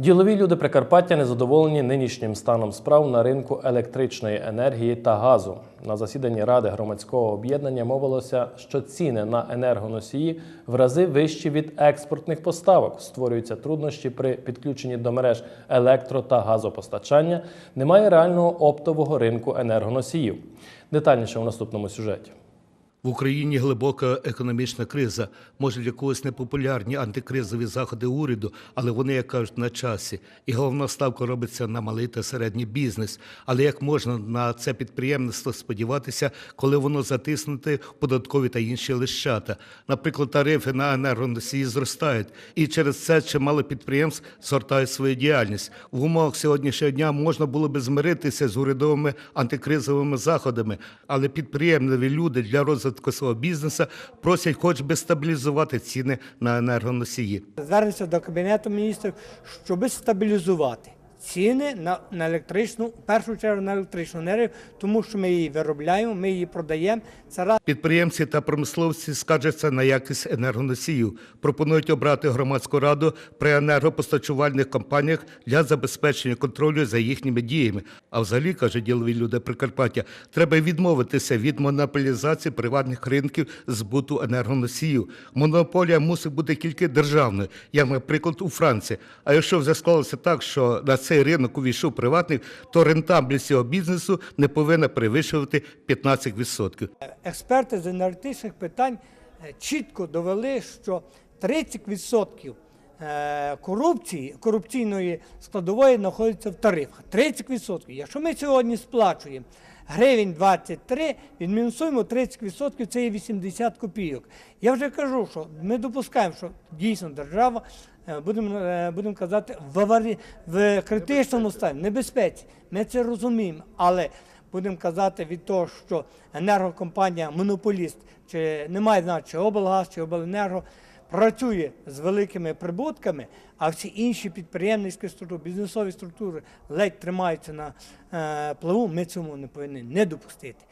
Ділові люди Прикарпаття незадоволені нинішнім станом справ на ринку електричної енергії та газу. На засіданні Ради громадського об'єднання мовилося, що ціни на енергоносії в рази вищі від експортних поставок. Створюються труднощі при підключенні до мереж електро та газопостачання. Немає реального оптового ринку енергоносіїв. Детальніше в наступному сюжеті. В Україні глибока економічна криза. Може, для когось непопулярні антикризові заходи уряду, але вони, як кажуть, на часі. І головна ставка робиться на малий та середній бізнес. Але як можна на це підприємництво сподіватися, коли воно затиснуте податкові та інші лищата? Наприклад, тарифи на енергоносії зростають, і через це чимало підприємств згортають свою діяльність. В умовах сьогоднішнього дня можна було би змиритися з урядовими антикризовими заходами, але підприємливі люди для розвитку свого бізнесу просять хоч би стабілізувати ціни на енергоносії. Звернемося до Кабінету міністрів, щоб стабілізувати ціни на, на електричну, в першу чергу на електричну енергію, тому що ми її виробляємо, ми її продаємо. Це раз. Підприємці та промисловці скаржаться на якість енергоносіїв. Пропонують обрати громадську раду при енергопостачувальних компаніях для забезпечення контролю за їхніми діями. А взагалі, каже ділові люди Прикарпаття, треба відмовитися від монополізації приватних ринків збуту енергоносіїв. Монополія мусить бути тільки державною, як, наприклад, у Франції. А якщо вже склалося так, що на цей ринок увійшов приватник, то рентабельність цього бізнесу не повинна перевищувати 15%. Експерти з енергетичних питань е, чітко довели, що 30% е, корупції, корупційної складової знаходиться в тарифах. 30%. Якщо ми сьогодні сплачуємо гривень 23, відмінусуємо 30%, це є 80 копійок. Я вже кажу, що ми допускаємо, що дійсно держава, будемо, е, будемо казати, в, аварі, в критичному стані, небезпеці. Ми це розуміємо, але будемо казати від того, що енергокомпанія монополіст, чи немає значення, чи облгаз, чи обленерго, працює з великими прибутками, а всі інші підприємницькі структури, бізнесові структури ледь тримаються на е, плаву, ми цьому не повинні не допустити.